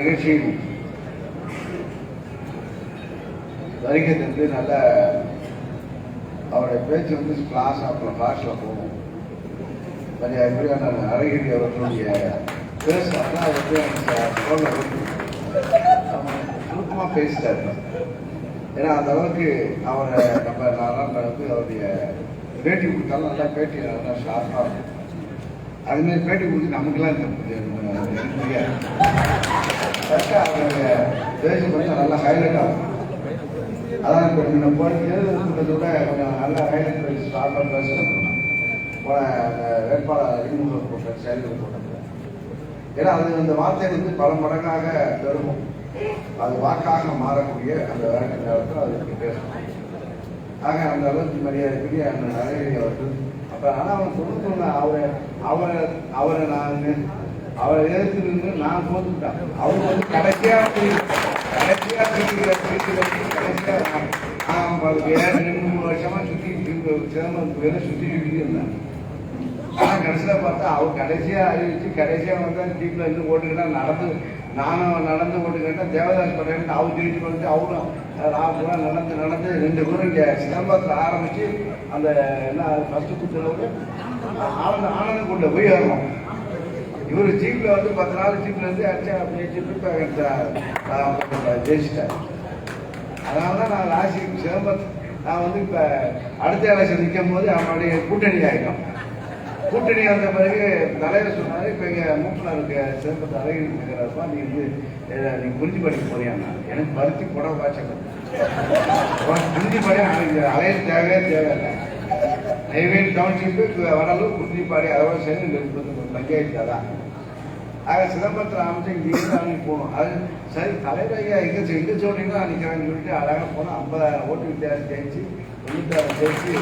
நிகழ்ச்சியில் வருகை தந்து நல்ல அவருடைய பேச்சு வந்து கிளாஸ் அப்புறம் கிளாஸில் போகும். மரியாதைக்குரிய அழகிரி அவர்களுடைய பேச வந்து சுருக்கமாக பேசிட்டார். ஏன்னா அந்த அளவுக்கு அவரை நம்ம நல்லா வந்து அவருடைய பேட்டி கொடுத்தாலும் நல்லா பேட்டி நல்லா ஷார்ப்பாக இருக்கும். அதுமாரி பேட்டி கொடுத்து நமக்கெல்லாம் இருக்க முடியாது. கொஞ்சம் நல்லா ஹைலைட் ஆகும். அதான் இப்போ முன்ன போன தேர்தல் விட கொஞ்சம் நல்லா ஹைலைட் பண்ணி ஸ்டார்ட்டாக பேசணும் போன அந்த வேட்பாளர் அறிமுகம் போட்ட செயல்கள் போட்டது. ஏன்னா அது அந்த வார்த்தை வந்து பல மடங்காக பெருகும். அது வாக்காக மாறக்கூடிய அந்த வேலை நேரத்தில் அதுக்கு பேசணும் ஆக அந்த அளவுக்கு மரியாதைக்குரிய அந்த நரேந்திர அவர்கள் ஆனால் அவன் தொண்ணூத்தொன்று அவரை அவரை அவரை நான் அவரை எதிர்த்து நின்று நான் தோத்துட்டேன் அவங்க வந்து கடைசியா போய் கடைசியா சுற்றி கடைசியா நான் ரெண்டு மூணு வருஷமா சுற்றி சிதம்பரம் பேரை சுற்றி சுற்றி இருந்தேன். ஆனால் கடைசியில் பார்த்தா அவர் கடைசியா அறிவிச்சு கடைசியா வந்தா ஜீப்ல இருந்து ஓட்டுக்கிட்டா நடந்து நானும் நடந்து ஓட்டுக்கிட்டேன் தேவதாஸ் பட்டேன் அவர் திருச்சி பண்ணிட்டு அவரும் நான் நடந்து நடந்து ரெண்டு பேரும் இங்கே சிதம்பரத்தில் ஆரம்பித்து அந்த என்ன ஃபஸ்ட்டு குத்துறவரு ஆனந்த ஆனந்த கொண்டு போய் வரணும் இவர் ஜீப்பில் வந்து பத்து நாள் ஜீப்லேருந்து அடிச்சா அப்படியே ஜீப்பு ஜெயிச்சிட்டேன் அதனால தான் நான் ராசி சிதம்பரத்து நான் வந்து இப்போ அடுத்த எலெக்ஷன் நிற்கும் போது அவனுடைய கூட்டணி ஆகிட்டோம் கூட்டணி வந்த பிறகு தலைவர் சொன்னாரு இப்போ இங்கே மூப்பனருக்கு சிறப்பு தலைவர் இருக்கிறப்பா நீ வந்து நீ குறிஞ்சி படிக்க போறியாண்ணா எனக்கு பருத்தி புடவை காய்ச்சல் குறிஞ்சி படி எனக்கு அலைய தேவையே தேவையில்லை. நெய்வேலி டவுன்ஷிப்பு வடலூர் குறிஞ்சிப்பாடி அதோட சேர்ந்து நிறுத்தது பஞ்சாயத்து தான் ஆக சிதம்பரத்தில் அமைச்சு இங்கே இருந்தாலும் போகணும். அது சரி தலைவர் ஐயா எங்கே எங்கே சொல்றீங்களோ நிற்கிறான்னு சொல்லிட்டு அழகாக போனோம் ஐம்பதாயிரம் ஓட்டு வித்தியாசம் ஜெயிச்சு தொண்ணூத்தாயிரம் ஜெயிச்சு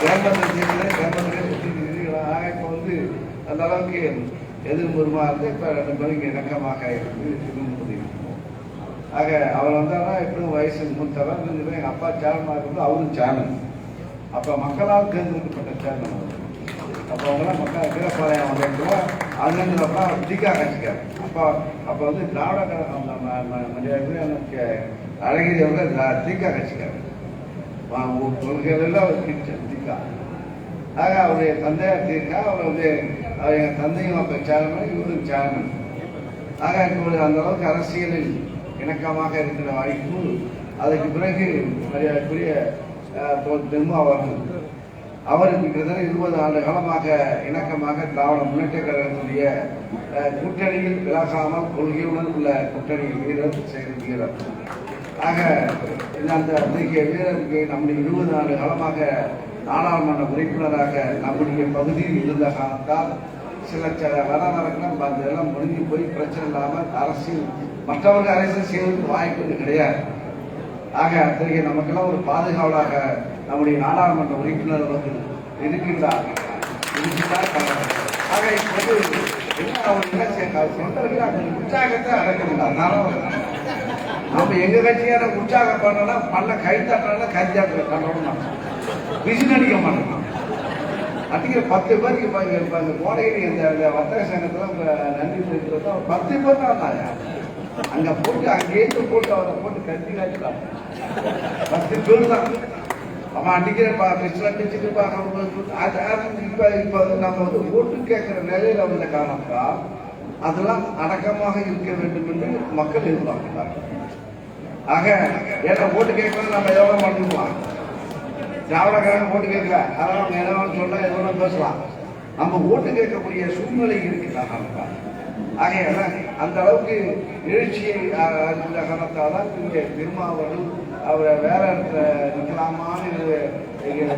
கேம்பத்தில் ஜெயிச்சு கேம்பத்திலே சுற்றி ஆக இப்போ வந்து அந்த அளவுக்கு எதிர்புறமா இருந்து இப்போ ரெண்டு பேருக்கு இணக்கமாக இருந்து திரும்ப ஆக அவர் வந்தாலும் எப்படியும் வயசு மூத்தவர் இருந்தது எங்கள் அப்பா சேர்மனாக இருந்து அவரும் சேர்மன் அப்போ மக்களால் தேர்ந்தெடுக்கப்பட்ட சேர்மன் அப்போ அவங்களாம் மக்கள் கீழப்பாளையம் வந்தப்போ அதுலேருந்து அப்பா திகா கட்சிக்கார் அப்போ அப்போ வந்து திராவிட கழகம் எனக்கு அழகிரி அவங்க திகா கட்சிக்கார் கொள்கைகளெல்லாம் அவர் பிடிச்ச திகா ஆக அவருடைய தந்தையார் தீர்க்கா அவர் வந்து அவர் எங்கள் தந்தையும் அப்போ சேர்மன் இவரும் சேர்மன் ஆக இப்பொழுது அந்த அளவுக்கு அரசியலில் இணக்கமாக இருக்கிற வாய்ப்பு. அதுக்கு பிறகு மரியாதைக்குரிய அஹ், திரும்ப அவர்கள். அவருக்கு கிட்டத்தட்ட இருபது ஆண்டு காலமாக இணக்கமாக திராவிட முன்னேற்ற கழகத்துடைய அஹ், கூட்டணியில் விலகாமல் கொள்கையுடன் உள்ள கூட்டணி வீரர் செயல் வீரர். ஆக இந்த அந்த அத்தகைய வீரருக்கு நம்முடைய இருபது ஆண்டு காலமாக நாடாளுமன்ற உறுப்பினராக நம்முடைய பகுதியில் இருந்த காலத்தால் சில சில வரலாறுகளும் அந்த எல்லாம் முடிஞ்சு போய் பிரச்சனை இல்லாமல் அரசியல் மற்றவர்கள் அரசியல் செய்வதற்கு வாய்ப்பு கிடையாது. ஆக அத்தகைய நமக்கெல்லாம் ஒரு பாதுகாவலாக நம்முடைய நாடாளுமன்ற உறுப்பினர் அவர்கள் இருக்கின்றார் ஆக இப்போது உற்சாகத்தை அடக்கணும் அதனால நம்ம எங்க கட்சியான உற்சாகம் பண்ணோம்னா பல்ல கை தட்டணும் கஞ்சா விசில் அடிக்க மாட்டோம் அதிக பத்து பேர் இப்போ இங்கே இப்போ இந்த கோடையில் இந்த வர்த்தக சங்கத்தில் நன்றி தெரிவிக்கிறதா பத்து பேர் தான் இருந்தாங்க அங்கே போட்டு அங்கேருந்து போட்டு அவரை போட்டு கட்டி காய்ச்சலாம் பத்து பேர் தான். அவன் அடிக்கிற பா பிஸ்ல அடிச்சுட்டு பார்க்க அது அது இப்போ இப்போ நம்ம வந்து ஓட்டு கேட்குற நிலையில் வந்த காரணத்தால் அதெல்லாம் அடக்கமாக இருக்க வேண்டும் என்று மக்கள் எதிர்பார்க்கிறார்கள். ஆக ஏன்னா ஓட்டு கேட்கணும் நம்ம எவ்வளோ பண்ணுவோம் திராவிடக்காரன் ஓட்டு கேட்கல அதெல்லாம் அவங்க என்ன சொல்ல எது வேணாலும் பேசலாம். நம்ம ஓட்டு கேட்கக்கூடிய சூழ்நிலை இருக்குதாங்க ஆகையால அந்த அளவுக்கு எழுச்சியை அறிந்த காரணத்தால் தான் இங்கே திருமாவளவன் அவரை வேற இடத்துல நிற்கலாமான்னு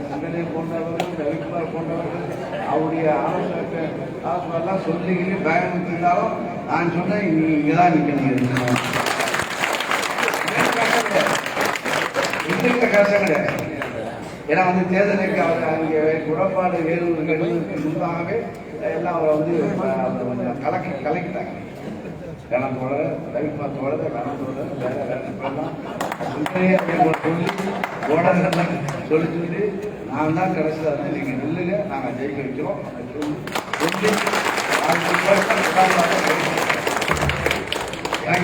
சிந்தனை போன்றவர்கள் ரவிக்குமார் போன்றவர்கள் அவருடைய ஆலோசனை ஆலோசனைலாம் சொல்லிக்கிட்டு பயணம் இருந்தாலும் நான் சொன்னேன் நீ இங்கே தான் நிற்கணும் இன்னைக்கு கஷ்டம் கிடையாது. ஏன்னா வந்து தேர்தலுக்கு அவர் அங்கே குடப்பாடு வேலூருக்கு முன்பாகவே எல்லாம் அவரை வந்து அவரை கொஞ்சம் கலக்கி கலக்கிட்டாங்க. கணத்தோட ரவிக்குமாரத்தோட கணத்தோட வேற வேற இப்பெல்லாம் உண்மையே சொல்லி ஓடலாம் சொல்லி சொல்லி நான் தான் கடைசியில் வந்து நீங்கள் நில்லுங்க நாங்கள் ஜெயிக்க வைக்கிறோம் அப்படின்னு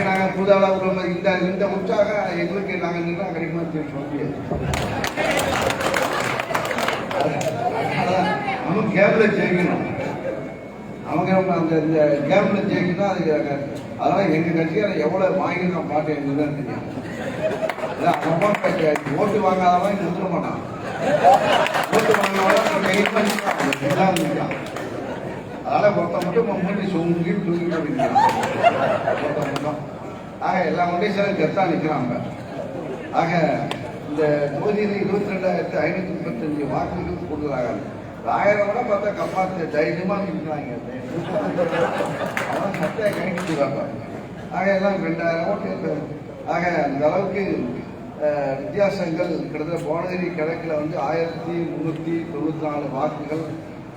நாங்கள் புதால இந்த இந்த உற்சாகம் எங்களுக்கு நாங்கள் நின்று கிடைக்குமா சொல்ல அவன் அதான் ஜெயிக்கணும். அவங்க அந்த இந்த கேப்ல ஜெயிக்கணும் அது அதனால எங்க கட்சியால எவ்வளவு வாங்கிருக்கான் பாட்டு எங்களுக்கு தான் தெரியும் ஓட்டு வாங்காதவன் இங்க வந்துட மாட்டான். ஓட்டு வாங்காதவன் எயிட் பண்ணி அதனால ஒருத்த மட்டும் மூட்டி சுங்கி தூங்கிட்டு நிற்கிறான் ஒருத்த மட்டும். ஆக எல்லா முண்டேஸ்வரன் கெத்தா நிற்கிறாங்க ஆக இந்த தொகுதியில் இருபத்தி ரெண்டாயிரத்தி ஐநூத்தி முப்பத்தஞ்சு வாக்குகள் கூடுதலாக ஆயிரம் கூட பார்த்தா கம்மாத்து தைரியமா நிற்கிறாங்க அவன் சட்டையை கணிக்கிறாங்க ஆக எல்லாம் ரெண்டாயிரம் ஓட்டு ஆக அந்த அளவுக்கு வித்தியாசங்கள் கிட்டத்தட்ட போனகிரி கிழக்கில் வந்து ஆயிரத்தி முந்நூற்றி தொண்ணூற்றி நாலு வாக்குகள்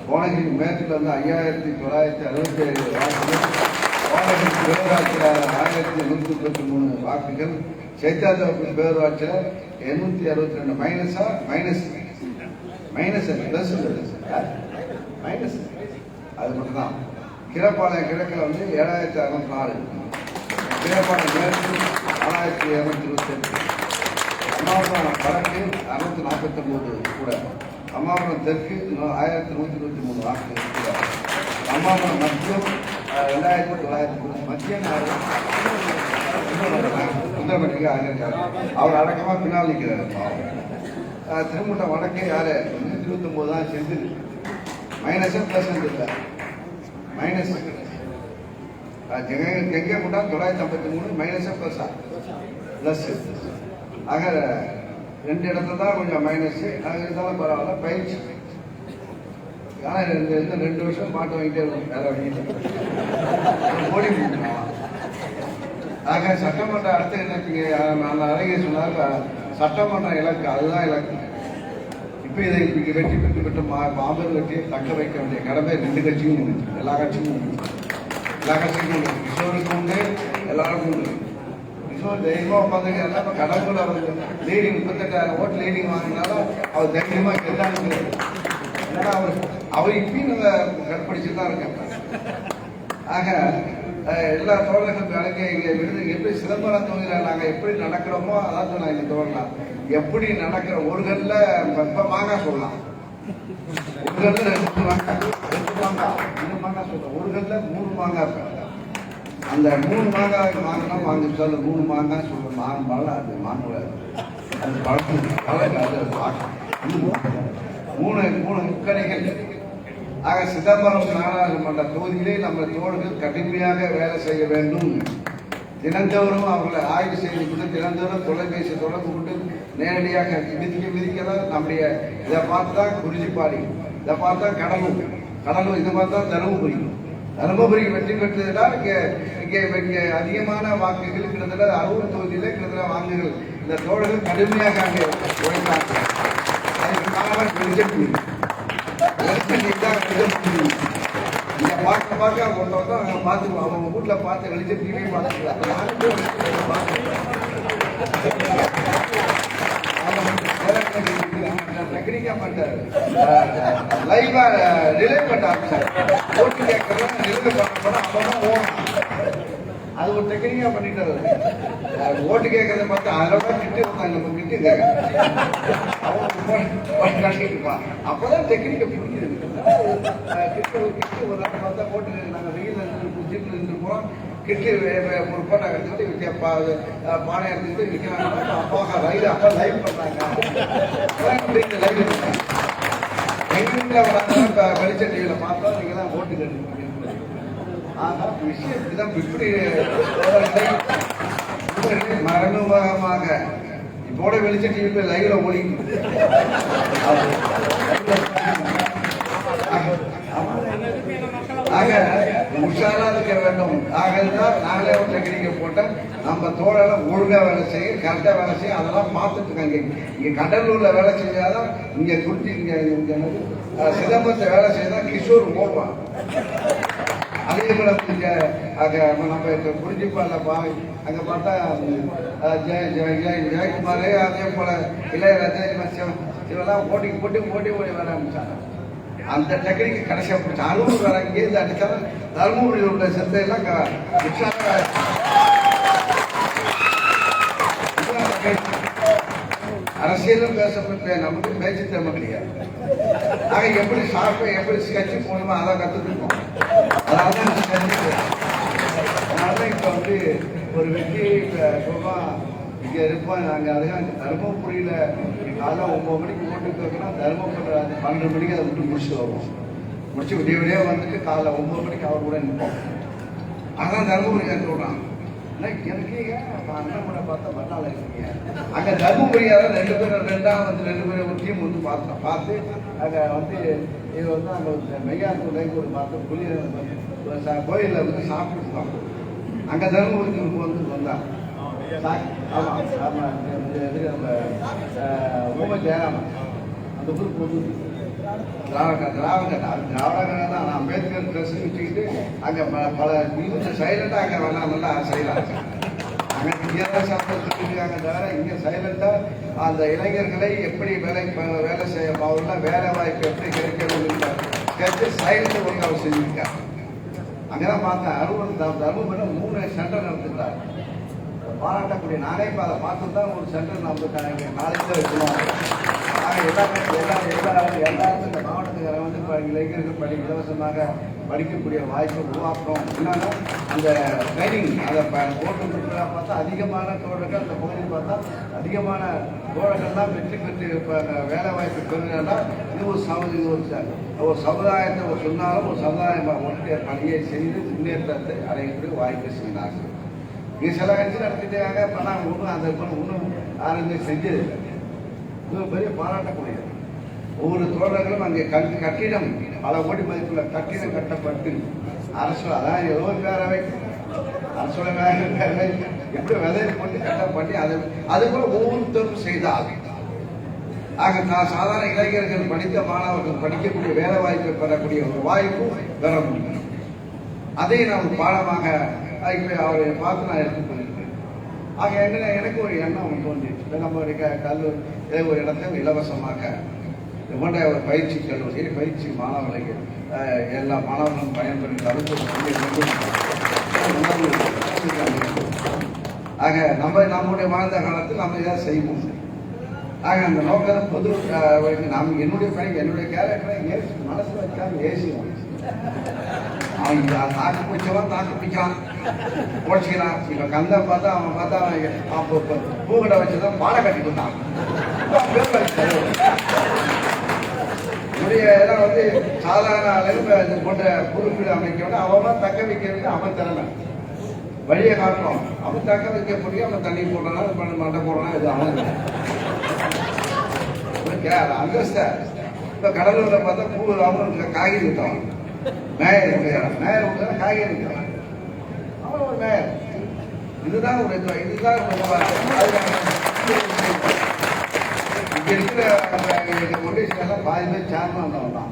போனகிரி மேற்கில் வந்து ஐயாயிரத்தி தொள்ளாயிரத்தி அறுபத்தி ஏழு வாக்குகள் புவனகிரி பேரூராட்சியில் ஆயிரத்தி நூற்றி முப்பத்தி மூணு வாக்குகள் சைத்தாத்தோப்பு பேரூராட்சியில் எண்ணூற்றி அறுபத்தி ரெண்டு மைனஸா மைனஸ் மைனஸ் ப்ளஸ் மைனஸ் அது மட்டும்தான். கிழப்பாளையம் கீழப்பாளையம் கிழக்கில் வந்து ஏழாயிரத்தி அறுநூத்தி நாலு கீழப்பாளையம் மேற்கு நாலாயிரத்தி இரநூத்தி இருபத்தெட்டு. அம்மாபுரம் வடக்கு அறுநூத்தி நாற்பத்தொம்போது கூட. அம்மாபுரம் தெற்கு ஆயிரத்தி நூற்றி இருபத்தி மூணு வாக்கு கூட அம்மாபுரம் மத்தியம் ரெண்டாயிரத்தி தொள்ளாயிரத்தி மத்திய மத்தியம் சுந்தரமணிக்கு ஆகியிருக்காரு அவர் அடக்கமாக பின்னால் நிற்கிறார். பாவம். அஹ், வடக்கே யாரு? நூற்றி இருபத்தொம்போது தான் செஞ்சு மைனஸும் ப்ளஸ் இல்லை மைனஸ் கெங்கே கூட்டம் தொள்ளாயிரத்தி ஐம்பத்தி மூணு மைனஸும் ப்ளஸ்ஸா ப்ளஸ் ஆக ரெண்டு இடத்துல தான் கொஞ்சம் மைனஸ் அது இருந்தாலும் பரவாயில்ல. பயிற்சி. ஆனால் இந்த ரெண்டு வருஷம் பாட்டு வாங்கிட்டே இருக்கும். வேலை வாங்கிட்டு ஓடி ஆக சட்டமன்ற அடுத்த இலக்கு நான் அறிஞர் சொன்னார் சட்டமன்ற இலக்கு அதுதான் இலக்கு. இப்போ இதை இன்னைக்கு வெற்றி பெற்று பெற்று மா மாபெரும் வெற்றியை தக்க வைக்க வேண்டிய கடமை ரெண்டு கட்சியும் உண்டு. எல்லா கட்சியும் உண்டு. எல்லா கட்சியும் உண்டு. கிஷோருக்கும் உண்டு எல்லாருக்கும் உண்டு. கிஷோர் தைரியமாக உட்காந்துங்க எல்லாம் இப்போ கடவுள் அவர் லீடிங் முப்பத்தெட்டாயிரம் ஓட்டு லீடிங் வாங்கினாலும் அவர் தைரியமாக கெட்டாங்க ஏன்னா அவர் அவர் இப்பயும் நாங்கள் கற்பழிச்சு தான் இருக்கேன். ஆக எல்லா தோழர்களும் கலங்க இங்கே விருது எப்படி சிதம்பரம் தொகுதியில் நாங்கள் எப்படி நடக்கிறோமோ அதான் நான் இந்த தோழலாம் எப்படி நடக்கிற ஒரு கல்ல இப்போ மாங்காய் சொல்லலாம். ஒரு கல்ல ரெண்டு மாங்காய் ரெண்டு மாங்காய் ரெண்டு மாங்காய் சொல்லலாம் ஒரு கல்ல மூணு மாங்காய் இருக்கு. அந்த மூணு மாங்காய் வாங்கினா வாங்க சொல்ல மூணு மாங்காய் சொல்ல மாங்க பழம் அது மாங்க அது பழம் பழம் அது மூணு மூணு முக்கணிகள் ஆக சிதம்பரம் நாடாளுமன்ற தொகுதியிலே நம்ம தோழர்கள் கடுமையாக வேலை செய்ய வேண்டும். தினந்தோறும் அவர்களை ஆய்வு செய்து கொண்டு தினந்தோறும் தொலைபேசி தொடர்பு கொண்டு நேரடியாக மிதிக்க தான் நம்முடைய இதை பார்த்தா குறிஞ்சிப்பாடி இதை பார்த்தா கடலூர் கடலூர் இதை பார்த்தா தருமபுரி. தருமபுரி வெற்றி பெற்றதுனால் இங்கே இங்கே இங்கே அதிகமான வாக்குகள் கிட்டத்தட்ட அறுபது தொகுதியில் கிட்டத்தட்ட வாக்குகள் இந்த தோழர்கள் கடுமையாக அங்கே உழைத்தார்கள். அதுக்கு காரணம் வெளிச்சம் இங்க பார்க்க பார்க்க ஒருத்தவங்க அவங்க பார்த்துக்குவோம் அவங்க வீட்டுல பார்த்து வெளிச்ச டிவி டெக்னிக்கா பண்றாரு லைவா ரிலே பண்ண ஓட்டு கேட்கறதா ரிலே பண்ண அப்பதான் ஓடும் அது ஒரு டெக்னிக்கா பண்ணிட்டாரு ஓட்டு கேட்கறத பார்த்து அதோட கிட்டு வந்தாங்க நம்ம கிட்டு கேட்க அப்பதான் டெக்னிக்கை பிடிக்கிறது கிட்டு கிட்ட ஒரு கிட்டு ஒரு நாள் பார்த்தா ஓட்டு நாங்கள் வெயில் இருந்து ஜீப்ல இருந்து போறோம். கிட்டு ஒரு போட்டா எடுத்துக்கிட்டு வித்தியா பா பானை எடுத்துக்கிட்டு விற்கிறாங்க அப்பா ரயில் அப்பா லைவ் பண்ணாங்க லைவ் எங்க வீட்டில் வராங்க வெளிச்ச டிவியில் பார்த்தா நீங்க தான் ஓட்டு கேட்டு விஷயம் இப்படி மறைமுகமாக இப்போட வெளிச்ச டிவி லைவ்ல ஓடி ஆக உஷாரா இருக்க வேண்டும் ஆக நாங்களே ஒரு டெக்னிக்கை போட்டோம் நம்ம தோழல ஒழுங்கா வேலை செய்ய கரெக்டா வேலை செய்ய அதெல்லாம் பார்த்துட்டு இருக்காங்க இங்க கடலூர்ல வேலை செஞ்சாதான் இங்க குட்டி இங்க சிதம்பரத்தை வேலை செய்தால் கிஷோர் போடுவான் அதே போல இங்க நம்ம இப்ப குறிஞ்சிப்பால பா அங்க பார்த்தா ஜெய ஜெய ஜெயக்குமார் அதே போல இளையராஜா இவன் இவெல்லாம் போட்டி போட்டி போட்டி ஓடி வர ஆரம்பிச்சாங்க அந்த டெக்னிக் கடைசியாக போச்சு அறுபது வர இங்கேருந்து அடித்தாலும் தருமபுரியில் உள்ள செத்தை அரசியலும் பேசப்பட்ட நமக்கு பேச்சு திறமை கிடையாது. ஆக எப்படி சாப்பிட்டோம் எப்படி ஸ்கெட்சு போகணுமோ அதான் கற்றுக்கணும் அதனால தான் அதனால தான் இப்போ வந்து ஒரு வெற்றி சும்மா இங்கே இருப்போம் நாங்கள் அதுக்காக தருமபுரியில் காலைல ஒம்பது மணிக்கு ஓட்டுக்கு வைக்கணும் தருமபுரி அந்த பன்னெண்டு மணிக்கு அதை விட்டு முடிச்சுட்டு வருவோம். முடிச்சு விடிய விடிய வந்துட்டு காலைல ஒம்பது மணிக்கு அவர் கூட நிற்போம். அதான் தருமபுரி சொல்கிறான் அங்கே தருமபுரியார ரெண்டு பேரும் ரெண்டாவது வந்து ரெண்டு பேரும் ஒரு டீம் வந்து பார்த்தோம் பார்த்து அங்கே வந்து இது வந்து அங்கே மெய்யாத்தூர் ஒரு பார்த்தோம் புளி கோயிலில் வந்து சாப்பிட்டுருந்தோம். அங்கே தர்மபுரிக்கு வந்து வந்தான் ஆமாம் ஆமாம் இது நம்ம ரொம்ப ஜெயராமன். அந்த ஊருக்கு வந்து திராவிட திராவிட திராவிட தான். நான் அம்பேத்கர் ட்ரெஸ் வச்சுக்கிட்டு அங்கே பல இவங்க சைலண்டாக அங்கே வேணாம் நல்லா செய்யலாம் அங்கே இங்கே தான் சாப்பிட்டு சொல்லியிருக்காங்க தவிர இங்கே சைலண்டாக அந்த இளைஞர்களை எப்படி வேலை வேலை செய்ய அவங்கள வேலை வாய்ப்பு எப்படி கிடைக்கணும் கேட்டு சைலண்ட் ஒர்க் அவர் செஞ்சுருக்காங்க அங்கே தான் பார்த்தேன். அருவன் தருமபுரம் மூணு சென்டர் நடத்துக்கிறார் பாராட்டக்கூடிய நானே இப்போ அதை பார்த்து தான் ஒரு சென்டர் நம்ம நாளைக்கு தான் வைக்கணும். ஆனால் எல்லாமே எல்லா எல்லா எல்லாருமே இந்த மாவட்டத்துக்கார வந்து இப்போ இளைஞர்கள் படி இலவசமாக படிக்கக்கூடிய வாய்ப்பை உருவாக்கணும். இன்னொன்று அந்த ட்ரைனிங் அதை ப- பார்த்தா அதிகமான தோழர்கள் அந்த பகுதியில் பார்த்தா அதிகமான தோழர்கள் தான் வெற்றி பெற்று இப்போ வேலை வாய்ப்பு பெறுகிறதா இது ஒரு சம இது ஒரு ஒரு சமுதாயத்தை ஒரு சொன்னாலும் ஒரு சமுதாயம் ஒன்றிய பணியை செய்து முன்னேற்றத்தை அடையக்கூடிய வாய்ப்பு செய்கிறார்கள் இது சில கட்சி நடத்திட்டாங்க இப்போ நாங்கள் ஒன்றும் அந்த ஒன்றும் ஆரஞ்சு செஞ்சதில்லை. இது பெரிய பாராட்டக்கூடியது ஒவ்வொரு தோழர்களும் அங்கே கல்வி கட்டிடம் பல கோடி மதிப்புள்ள கட்டிடம் கட்டப்பட்டு அரசு அதான் ஏதோ பேரவை. அரசோட வேலை பேரவை. எப்படி விதையை கொண்டு கட்டப்பட்டு அது அது போல ஒவ்வொருத்தரும் செய்தால். ஆக நான் சாதாரண இளைஞர்கள் படித்த மாணவர்கள் படிக்கக்கூடிய வேலை வாய்ப்பை பெறக்கூடிய ஒரு வாய்ப்பு பெற முடியும். அதை நாம் பாடமாக அவரை பார்த்து நான் எடுத்துக்கொண்டிருக்கேன் ஆக என்ன எனக்கு ஒரு எண்ணம் தோன்றிடுச்சு தோன்றிச்சு நம்ம கல்லூரி ஏதோ ஒரு இடத்தை இலவசமாக இது போன்ற ஒரு பயிற்சி கல்லூரி பயிற்சி மாணவர்களுக்கு எல்லா மாணவர்களும் பயன்பெறும் அளவுக்கு ஆக நம்ம நம்முடைய வாழ்ந்த காலத்தில் நம்ம இதை செய்வோம். ஆக அந்த நோக்கம் பொது நாம் என்னுடைய பையன் என்னுடைய கேரக்டரை ஏசி மனசில் வைக்காம ஏசிவோம் அவன் தாக்கு பிடிச்சவன் தாக்கு பிடிச்சான் உடச்சிக்கிறான் இவன் கந்த பார்த்தா அவன் பார்த்தா அவன் பூ- பூக்கடை வச்சுதான் பாலை கட்டி கொடுத்தான் முடிய இதெல்லாம் வந்து சாதாரண அளவு இது போன்ற பொறுப்பில் அமைக்கணும் அவன் தக்க வைக்கிறது அவன் திறமை. வழியை காட்டணும். அவன் தக்க வைக்க முடியும் அவன் தண்ணி போடுறான் இது பண்ண மண்டை போடுறான் இது அவன் அந்தஸ்த. இப்போ கடலூரில் பார்த்தா பூ அவன் காய்கறி வித்தவன். மேயர் மேயர் காய்கறி விற்கிறான் இதுதான் ஒரு இது- இதுதான் இங்கே அதுக்கான இங்க இருக்கிற கொண்டேஷன் பாதி பேர் சேர்மன் வந்தவன் தான்.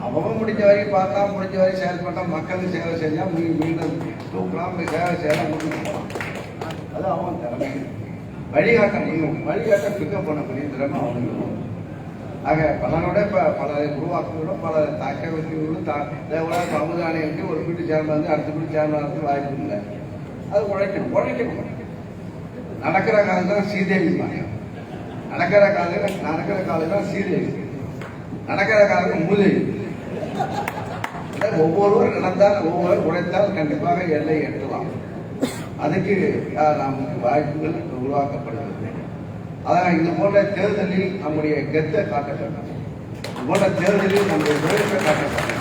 அவன் முடிஞ்ச வரைக்கும் பார்த்தா முடிஞ்ச வரைக்கும் செயல்பட்டா மக்களுக்கு சேவை செஞ்சால் மீ- மீண்டும் தூக்கலாம் போய் சேவை செய்யலாம் முடிஞ்சு போகலாம். அது அவன் திறமை வழிகாட்டம் முடியும் வழிகாட்ட பிக்கப் பண்ணக்கூடிய திறமை அவனுக்கு ஆக பலனோட இப்போ பலரை உருவாக்குவதும் பல தாக்க வைக்கிறவங்களும் தா தேவையான சமுதாயங்களுக்கு ஒரு வீட்டு சேர்மன் வந்து அடுத்த வீட்டு சேர்மன் வாய்ப்பு இல்லை. அது உழைக்கணும் உழைக்கணும் நடக்கிற காலம் தான் சீதேவி நடக்கிற காலையில் நடக்கிற காலையில் தான் சீதேவி. நடக்கிற காலத்தில் மூதேவி. அதாவது ஒவ்வொருவரும் நடந்தால் ஒவ்வொரு உழைத்தால் கண்டிப்பாக எல்லை எட்டலாம். அதுக்கு நாம் நமக்கு வாய்ப்புகள் உருவாக்கப்படுகிறது. அதான் இது போன்ற தேர்தலில் நம்முடைய கெத்தை காட்ட வேண்டும் இது போன்ற தேர்தலில் நம்முடைய உழைப்பை காட்ட வேண்டும்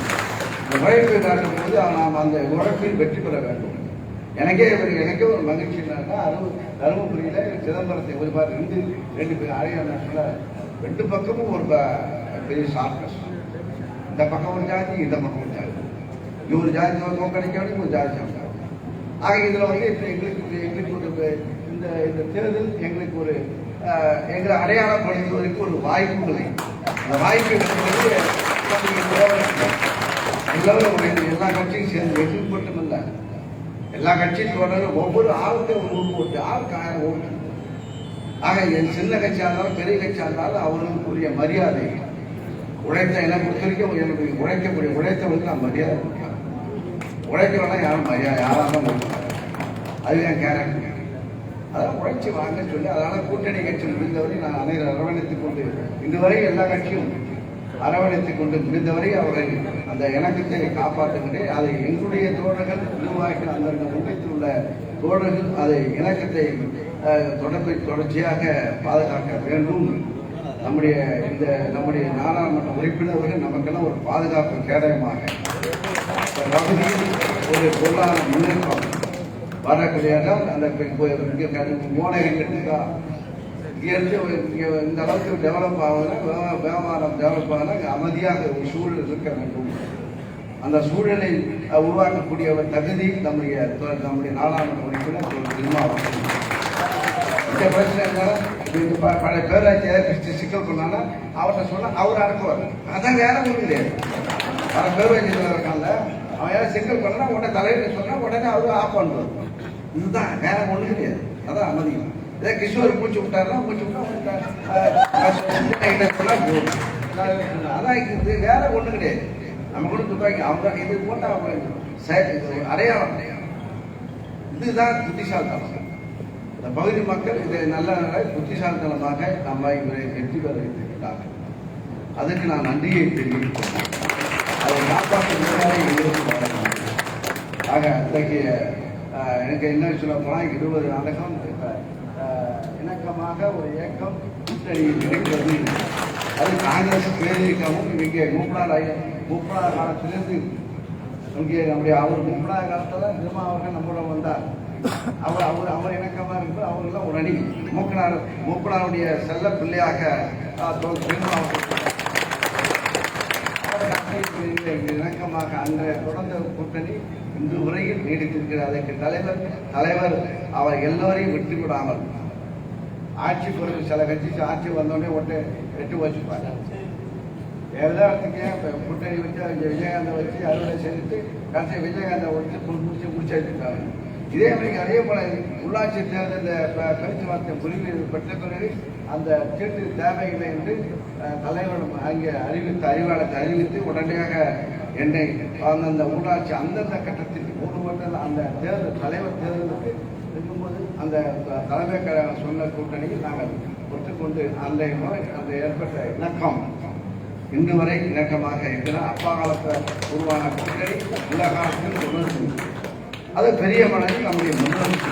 இந்த உழைப்பை காட்டும் போது நாம் அந்த உழைப்பில் வெற்றி பெற வேண்டும். எனக்கே ஒரு எனக்கே ஒரு மகிழ்ச்சி என்னன்னா அருள் தருமபுரியில் சிதம்பரத்தை ஒரு பார் ரெண்டு ரெண்டு பேர் அழகிய நேரத்தில் ரெண்டு பக்கமும் ஒரு பெரிய ஷார்ப்னஸ் இந்த பக்கம் ஒரு ஜாதி இந்த பக்கம் ஒரு ஜாதி. இவர் ஜாதி தோக்கடிக்கணும் ஒரு ஜாதி ஆக இதில் வந்து இப்போ எங்களுக்கு எங்களுக்கு ஒரு இந்த இந்த தேர்தல் எங்களுக்கு ஒரு எங்களை அடையாளப்படுத்துவதற்கு ஒரு வாய்ப்புகளை அந்த வாய்ப்பு பெறுவது எல்லாரும் எல்லா கட்சியும் சேர்ந்து வெற்றி மட்டும் இல்லை எல்லா கட்சியும் தொடர்ந்து ஒவ்வொரு ஆளுக்கும் ஒரு ஓட்டு போட்டு ஆளுக்கு ஆயிரம் ஓட்டு. ஆக என் சின்ன கட்சியாக இருந்தாலும் பெரிய கட்சியாக இருந்தாலும் அவர்களுக்குரிய மரியாதை. உழைத்த என்ன பொறுத்த வரைக்கும் எனக்கு உழைக்கக்கூடிய உழைத்தவங்களுக்கு நான் மரியாதை கொடுக்கலாம் உழைக்கிறவனா யாரும் மரியாதை யாராக தான் அது என் கேரக்டர். அதெல்லாம் உழைச்சி வாங்க சொல்லி அதனால கூட்டணி கட்சி முடிந்தவரை நான் அனைவரும் அரவணைத்துக் கொண்டு இதுவரை எல்லா கட்சியும் அரவணைத்துக் கொண்டு முடிந்தவரை அவரை அந்த இணக்கத்தை காப்பாற்றுகிறேன். அதை எங்களுடைய தோழர்கள் உருவாக்கி அந்த முன்னத்தில் உள்ள தோழர்கள் அதை இணக்கத்தை தொடர்பை தொடர்ச்சியாக பாதுகாக்க வேண்டும். நம்முடைய இந்த நம்முடைய நாடாளுமன்ற உறுப்பினர்கள் நமக்கெல்லாம் ஒரு பாதுகாப்பு கேடயமாக ஒரு பொருளாதார முன்னேற்றம் வரக்கூடிய கல்யாணம் அந்த இங்கே மோனகை எடுத்துக்கா இங்கேருந்து இங்கே இந்த அளவுக்கு டெவலப் ஆகுதுன்னா வியாபாரம் டெவலப் ஆகுதுன்னா அமைதியாக ஒரு சூழல் இருக்க வேண்டும். அந்த சூழலை உருவாக்கக்கூடிய ஒரு தகுதி நம்முடைய நம்முடைய நாடாளுமன்ற உறுப்பினர் திரு திருமாவளவன் இந்த பிரச்சனை இருந்தாலும் பல ப- பழைய சிக்கல் பண்ணாலும் அவர்கிட்ட சொன்னால் அவர் அடக்குவார். அதான் வேற ஒன்றும் கிடையாது. பல பேராட்சியில் இருக்கான்ல அவன் ஏதாவது சிக்கல் பண்ணா உடனே தலைவர் சொன்னா உடனே அவரு ஆஃப் பண்ணுவார். இதுதான் வேற ஒன்றும் கிடையாது. அதான் அமைதி. இதே கிஷோர் மூச்சு விட்டாருன்னா மூச்சு விட்டா சொன்னா போதும். அதான் இது வேற ஒண்ணு கிடையாது. நம்ம கூட துப்பாக்கி அவங்க இது போட்டா அவங்க அடையாளம் அடையாளம். இதுதான் புத்திசாலித்தனம். இந்த பகுதி மக்கள் இதை நல்ல நல்ல புத்திசாலித்தனமாக நம்ம இவரை வெற்றி பெற வைத்திருக்கிறார்கள். அதுக்கு நான் நன்றியை தெரிவிக்கிறேன் கொண்டேன் ஆக இன்றைக்கு எனக்கு என்ன சொல்ல போனால் இருபது நாடகம் இணக்கமாக ஒரு இயக்கம் கூட்டணி இருக்கிறது அது காங்கிரஸ் பேரியக்கமும் இங்கே மூப்பனார் மூப்பனார் காலத்திலிருந்து இங்கே நம்முடைய அவர் மூப்பனார் காலத்தில் நிர்மா அவர்கள் நம்மளும் வந்தார். அவர் அவர் அவர் இணக்கமாக இருக்கும்போது அவர்கள்லாம் உடனே மூக்கனார் மூப்பனாருடைய செல்ல பிள்ளையாக அஹ், தோ- இணக்கமாக அந்த தொடர்ந்த கூட்டணி இன்று உரையில் நீடித்திருக்கிறது அதற்கு தலைவர் தலைவர் அவர் எல்லோரையும் விட்டு விடாமல் ஆட்சி பொறுப்பு சில கட்சி ஆட்சி வந்தோடனே ஒட்டு எட்டு வச்சுப்பாங்க எல்லாத்துக்கும் கூட்டணி வச்சு அவங்க விஜயகாந்தை வச்சு அறுவடை செஞ்சுட்டு கடைசி விஜயகாந்தை வச்சு முடிச்சு முடிச்சு வச்சுருக்காங்க இதே மாதிரி அதே போல உள்ளாட்சி தேர்தல் பேச்சுவார்த்தை முடிவு பெற்ற பிறகு அந்த சீட்டு தேவையில்லை என்று அஹ், தலைவர் அங்கே அறிவித்து அறிவாளத்தை அறிவித்து உடனடியாக என்னை அந்தந்த ஊராட்சி அந்தந்த கட்டத்தில் ஒரு மட்டும் அந்த தேர்தல் தலைவர் தேர்தலுக்கு இருக்கும்போது அந்த தலைமை கழகம் சொன்ன கூட்டணியில் நாங்கள் ஒத்துக்கொண்டு அந்த அந்த ஏற்பட்ட இணக்கம் இன்று வரை இணக்கமாக இருக்கிற அப்பா காலத்தில் உருவான கூட்டணி இந்த காலத்தில் உணர்ந்து அது பெரிய மனதில் நம்முடைய முன்னோக்கி.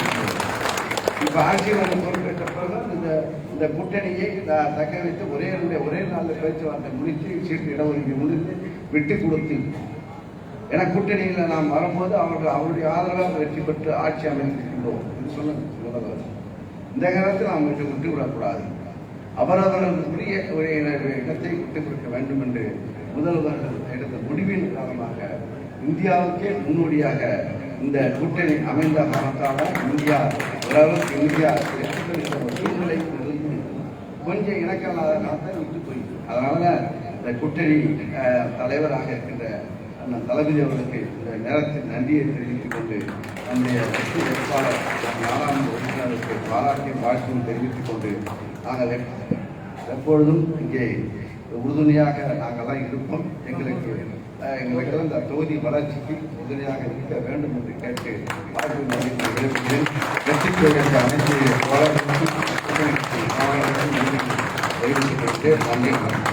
இப்போ ஆட்சியாளர் பொறுப்பேற்ற இந்த இந்த கூட்டணியை த- தக்க வைத்து ஒரே ஒரே நாளில் பேச்சுவார்த்தை முடித்து சீட்டு இடஒதுக்கீடு முடித்து விட்டு கொடுத்து ஏன்னா கூட்டணியில் நாம் வரும்போது அவர்கள் அவருடைய ஆதரவாக வெற்றி பெற்று ஆட்சி அமைத்திருக்கின்றோம் என்று சொன்னது முதல்வர். இந்த காலத்தில் நாம் விட்டு விட்டு விடக்கூடாது. அவரவர்களுக்குரிய ஒரு இடத்தை விட்டு கொடுக்க வேண்டும் என்று முதல்வர்கள் எடுத்த முடிவின் காரணமாக இந்தியாவுக்கே முன்னோடியாக இந்த கூட்டணி அமைந்த காரணத்தால இந்தியா ஓரளவுக்கு இந்தியா வெற்றி பெறுகிற ஒரு சூழ்நிலை இருந்து கொஞ்சம் இணக்கல்லாத காலத்தை விட்டு போயிடுது அதனால இந்த கூட்டணி தலைவராக இருக்கின்ற அண்ணன் தளபதி அவர்களுக்கு இந்த நேரத்தில் நன்றியை தெரிவித்துக் கொண்டு நம்முடைய வெற்றி வேட்பாளர் நாலாம் உறுப்பினருக்கு பாராட்டியும் வாழ்க்கையும் தெரிவித்துக் கொண்டு நாங்கள் எப்பொழுதும் இங்கே உறுதுணையாக நாங்கள்லாம் இருப்போம். எங்களுக்கு எங்களுக்கு இந்த தொகுதி வளர்ச்சிக்கு உறுதுணையாக இருக்க வேண்டும் என்று கேட்டு வாழ்க்கை வெற்றி பெறுகின்ற அனைத்து கூட்டணிக்கு மாணவர்களுக்கும் நன்றி